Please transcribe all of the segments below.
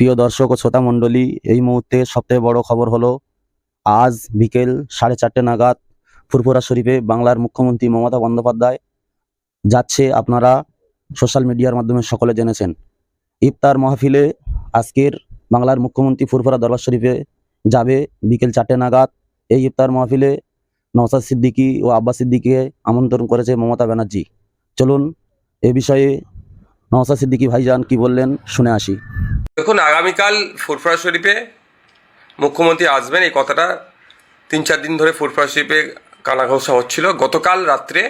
প্রিয় দর্শক ও শ্রোতা মণ্ডলী, এই মুহূর্তে সবথেকে বড় খবর হলো, আজ বিকেল সাড়ে চারটে নাগাদ ফুরফুরা শরীফে বাংলার মুখ্যমন্ত্রী মমতা বন্দ্যোপাধ্যায় যাচ্ছে আপনারা সোশ্যাল মিডিয়ার মাধ্যমে সকলে জেনেছেন। ইফতার মাহফিলে আজকের বাংলার মুখ্যমন্ত্রী ফুরফুরা দরবার শরীফে যাবে বিকেল চারটে নাগাদ। এই ইফতার মাহফিলে নওসাদ সিদ্দিকী ও আব্বাস সিদ্দিকীকে আমন্ত্রণ করেছে মমতা ব্যানার্জি। চলুন এ বিষয়ে নওসাদ সিদ্দিকি ভাইজান কি বললেন শুনে আসি। দেখুন, আগামীকাল ফুরফুরা শরীফে মুখ্যমন্ত্রী আসবেন, এই কথাটা তিন চার দিন ধরে ফুরফুরা শরীফে কানাঘোষা হচ্ছিল। গতকাল রাত্রে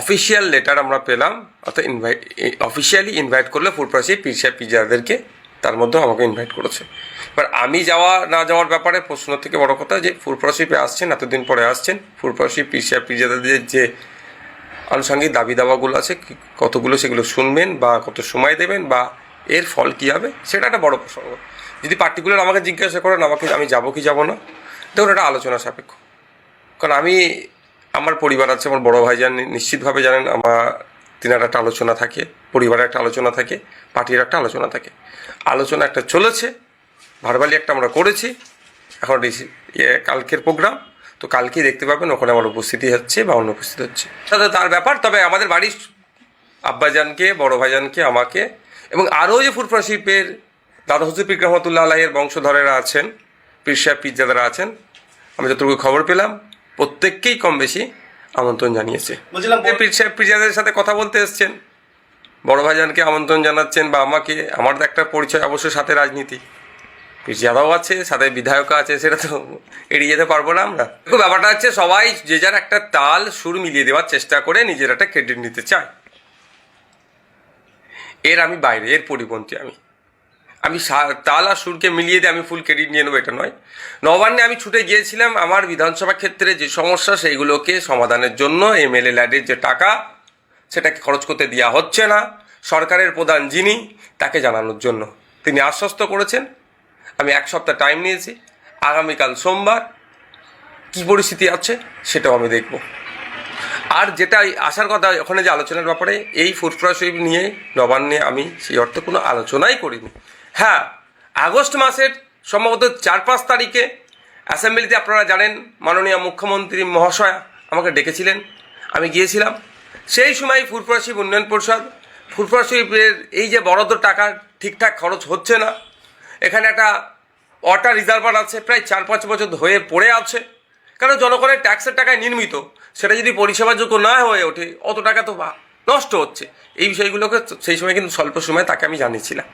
অফিসিয়াল লেটার আমরা পেলাম, অর্থাৎ ইনভাইট অফিসিয়ালি ইনভাইট করলে ফুরফুরা শরীফ পিসা পিজাদেরকে তার মধ্যেও আমাকে ইনভাইট করেছে। এবার আমি যাওয়া, না যাওয়ার ব্যাপারে প্রশ্ন থেকে বড় কথা যে ফুরফুরা শরীফে আসছেন, এতদিন পরে আসছেন, ফুরফুরা শরীফ পিসা পিজাদের যে আনুষঙ্গিক দাবি দাওয়াগুলো আছে কতগুলো সেগুলো শুনবেন বা কত সময় দেবেন বা এর ফল কী হবে? সেটা একটা বড় প্রসঙ্গ। যদি পার্টিকুলার আমাকে জিজ্ঞাসা করেন আমাকে আমি যাব কি যাব না দেখুন এটা আলোচনা সাপেক্ষ। কারণ আমি আমার পরিবার আছে আমার বড় ভাই জানেন নিশ্চিতভাবে জানেন আমার তিনার একটা আলোচনা থাকে পরিবারের একটা আলোচনা থাকে পার্টির একটা আলোচনা থাকে। আলোচনা একটা চলেছে ভারবালি একটা আমরা করেছি এখন ইয়ে, কালকের প্রোগ্রাম তো কালকেই দেখতে পাবেন ওখানে আমার উপস্থিতি হচ্ছে বা অনুপস্থিত হচ্ছে। তাতে তার ব্যাপার তবে আমাদের বাড়ির আব্বাজানকে বড় ভাইজানকে আমাকে এবং আরও যে ফুরফুরা শিল্পের দাদা হুজুর পিক রহমতুল্লাহ আলাহের বংশধরেরা আছেন পীর সাহেব পিজ্জাদারা আছেন আমি যতটুকু খবর পেলাম প্রত্যেককেই কম বেশি আমন্ত্রণ জানিয়েছে। বলছিলাম যে পীর সাহেব পিজ্জাদের সাথে কথা বলতে এসছেন। বড় ভাইজানকে আমন্ত্রণ জানাচ্ছেন বা আমাকে আমার তো একটা পরিচয় অবশ্যই সাথে রাজনীতি। পিরজাদাও আছে সাথে বিধায়ক আছে সেটা তো এড়িয়ে যেতে পারব না আমরা। ব্যাপারটা হচ্ছে সবাই যে যার একটা তাল সুর মিলিয়ে দেওয়ার চেষ্টা করে নিজের একটা ক্রেডিট নিতে চায়। এর আমি বাইরে, এর পরিপন্থী আমি। আমি তাল আর সুরকে মিলিয়ে দিয়ে আমি ফুল ক্রেডিট নিয়ে নেব, এটা নয়। নবান্নে আমি ছুটে গিয়েছিলাম আমার বিধানসভা ক্ষেত্রে যে সমস্যা, সেইগুলোকে সমাধানের জন্য এমএলএ ল্যাডের যে টাকা, সেটাকে খরচ করতে দেওয়া হচ্ছে না। সরকারের প্রধান যিনি, তাকে জানানোর জন্য। তিনি আশ্বস্ত করেছেন। আমি এক সপ্তাহ টাইম নিয়েছি। আগামীকাল সোমবার কী পরিস্থিতি আছে, সেটাও আমি দেখব। আর যেটা আসার কথা ওখানে যে আলোচনার ব্যাপারে, এই ফুরফুরা শরীফ নিয়ে, নবান্নে আমি সেই অর্থে কোনো আলোচনাই করিনি। হ্যাঁ আগস্ট মাসের সম্ভবত চার পাঁচ তারিখে অ্যাসেম্বলিতে আপনারা জানেন, মাননীয় মুখ্যমন্ত্রী মহাশয়া আমাকে ডেকেছিলেন। আমি গিয়েছিলাম। সেই সময় ফুরফুরা উন্নয়ন পরিষদ, ফুরফুরা এই যে বরাদ্দ টাকা ঠিকঠাক খরচ হচ্ছে না, এখানে একটা ওয়াটার রিজার্ভার আছে, প্রায় চার পাঁচ বছর হয়ে পড়ে আছে। কারণ জনগণের ট্যাক্সের টাকায় নির্মিত? সেটা যদি পরিষেবাযোগ্য না হয়ে ওঠে অত টাকা তো বা- নষ্ট হচ্ছে। এই বিষয়গুলোকে সেই সময় কিন্তু স্বল্প সময়ে তাকে আমি জানিয়েছিলাম।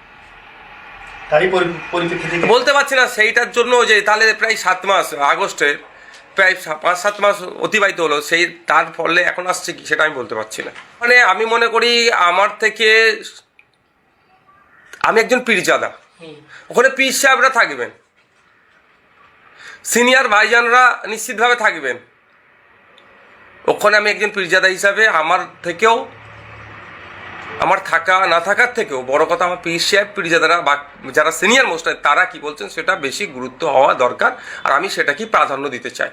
তারই পরিপ্রেক্ষিতে বলতে পারছি না সেইটার জন্য যে তাহলে প্রায় সাত মাস আগস্টের প্রায় পাঁচ সাত মাস অতিবাহিত হলো সেই তার ফলে এখন আসছে কি সেটা আমি বলতে পারছি না। মানে আমি মনে করি আমার থেকে আমি একজন পীরজাদা। ওখানে পীর সাহেবরা থাকবেন। সিনিয়র ভাইজানরা নিশ্চিতভাবে থাকবেন। ওখানে আমি একজন পীরজাদা হিসাবে আমার থেকেও, আমার থাকা, না থাকার থেকেও, বড় কথা আমার পীর সাহেব, পীরজাদারা বা যারা সিনিয়র মোস্ট তারা কি বলছেন সেটা বেশি গুরুত্ব হওয়া দরকার, আর আমি সেটাকেই প্রাধান্য দিতে চাই।